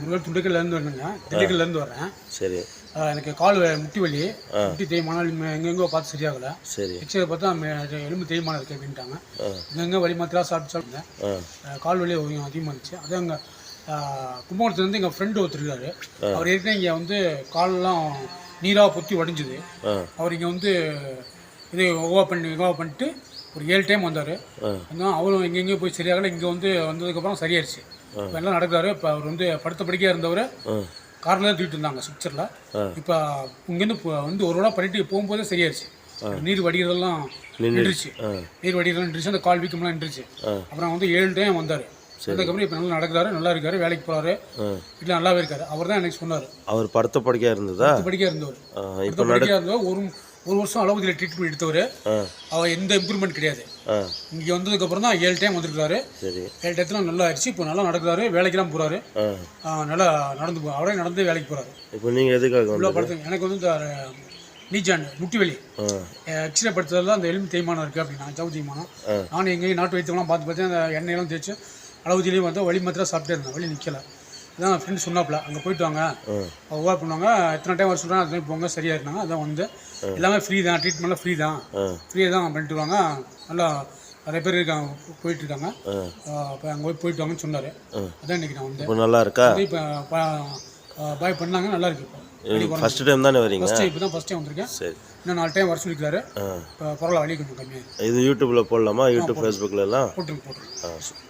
முருகன் துண்டுக்கல்லேருந்து வரேங்க திண்டுக்கல்லேருந்து வரேன் சரி. எனக்கு கால் முட்டி வலி. முட்டி தேய்மானம் எங்கெங்கோ பார்த்து சரியாகலை. சரி. எக்ஸ்ரே பார்த்தா எலும்பு தேய்மானம் இருக்கு அப்படின்ட்டாங்க. எங்கெங்கே வலி மாத்திரா சாப்பிட்டு சாப்பிட்டேன் கால் வலி அதிகமாக இருந்துச்சு. அது அங்கே கும்பகோணத்துலேருந்து எங்கள் ஃப்ரெண்டு ஒருத்தர் இருக்காரு. அவர் ஏற்கனவே இங்கே வந்து காலெல்லாம் நீராக பொத்தி உடஞ்சுது. அவர் இங்கே வந்து இது யோகா பண்ணி யோகா பண்ணிட்டு ஒரு ஏழு டைம் வந்தார். இன்னும் அவரும் எங்கெங்கேயும் போய் சரியாகல. இங்கே வந்து வந்ததுக்கப்புறம் சரியாயிருச்சு இப்போ எல்லாம் நடக்கிறாரு? இப்போ அவர் வந்து படுத்த படிக்கையாக இருந்தவர் காரில் தான் தூக்கிட்டு இருந்தாங்க சிக்சரில் இப்போ இங்கேருந்து வந்து ஒரு விட பண்ணிட்டு போகும்போதே சரியாயிருச்சு நீர் வடிகிறதெல்லாம் நின்றுச்சு நீர் வடிகிறதெல்லாம் நின்றுச்சு அந்த கால் வீக்கம்லாம் நின்றுச்சு அப்புறம் வந்து ஏழு டைம் வந்தார். அதுக்கப்புறம் இப்போ நல்லா நடக்கிறாரு நல்லா இருக்காரு வேலைக்கு போகிறாரு வீட்டில் நல்லாவே இருக்காரு. அவர் தான் எனக்கு சொன்னார். அவர் படுத்த படுக்கையாக இருந்ததா? படிக்கையாக இருந்தவர். இப்போ படிக்கையாக இருந்தவர் ஒரு ஒரு வருஷம் அளவுக்கு ட்ரீட்மெண்ட் எடுத்தவர். அவர் எந்த இம்ப்ரூவ்மெண்ட் கிடையாது. இங்கே வந்ததுக்கப்புறம் தான் ஏழு டைம் வந்திருக்காரு ஏழு டயத்தில் நல்லா ஆயிடுச்சு. இப்போ நல்லா நடக்கிறாரு. வேலைக்கெல்லாம் போகிறாரு நல்லா நடந்து போ அவரே நடந்து வேலைக்கு போகிறாரு இப்போ நீங்கள் எதுக்காக உள்ள வந்து படுத்து எனக்கு வந்து இந்த நீச்சாண்டு முட்டி வலி ஆ. எக்ஸ்ரே படுத்ததில் அந்த எலும்பு தேய்மானம் இருக்குது அப்படின்னா சவு தேய்மானம். நானும் எங்கேயும் நாட்டு வைத்தியம்லாம் பார்த்து பார்த்து அந்த எண்ணெயெல்லாம் தேய்ச்சி அளவுதிலையும் வந்து வலி மாத்திரம் சாப்பிட்டே இருந்தேன். வலி நிற்கல அதான் ஃப்ரெண்டு சொன்னாப்புல அங்கே போயிட்டு வாங்க. ஒவ்வொரு பண்ணுவாங்க எத்தனை டைம் வர சொல்கிறாங்க அத்தனை போங்க சரியாக இருந்தாங்க அதான் வந்து. எல்லாமே ஃப்ரீ தான் ட்ரீட்மெண்ட்லாம் ஃப்ரீ தான். ஃப்ரீயாக தான் பண்ணிட்டு வாங்க நல்லா நிறைய பேர் இருக்காங்க போயிட்டு இருக்காங்க. அப்போ அங்கே போய் போயிட்டு வாங்கன்னு சொன்னார். அதான் இன்னைக்கு நான் இப்போ நல்லா இருக்கா? இப்போ பாய் பண்ணாங்க நல்லா இருக்கு இப்போ. ஃபர்ஸ்ட் டைம் தானே வரீங்க? ஃபஸ்ட் டைம் இப்போ தான் ஃபஸ்ட் டைம் வந்திருக்கேன். சரி. இன்னும் நாலு டைம் வர சொல்லிக்கிறாரு இப்போ பரவாயில்ல வலி கொஞ்சம் கம்மியாக இது யூடியூப்பில் போடலாமா? யூடியூப் ஃபேஸ்புக்கில் எல்லாம்? போட்டுருங்க போட்டுருங்க.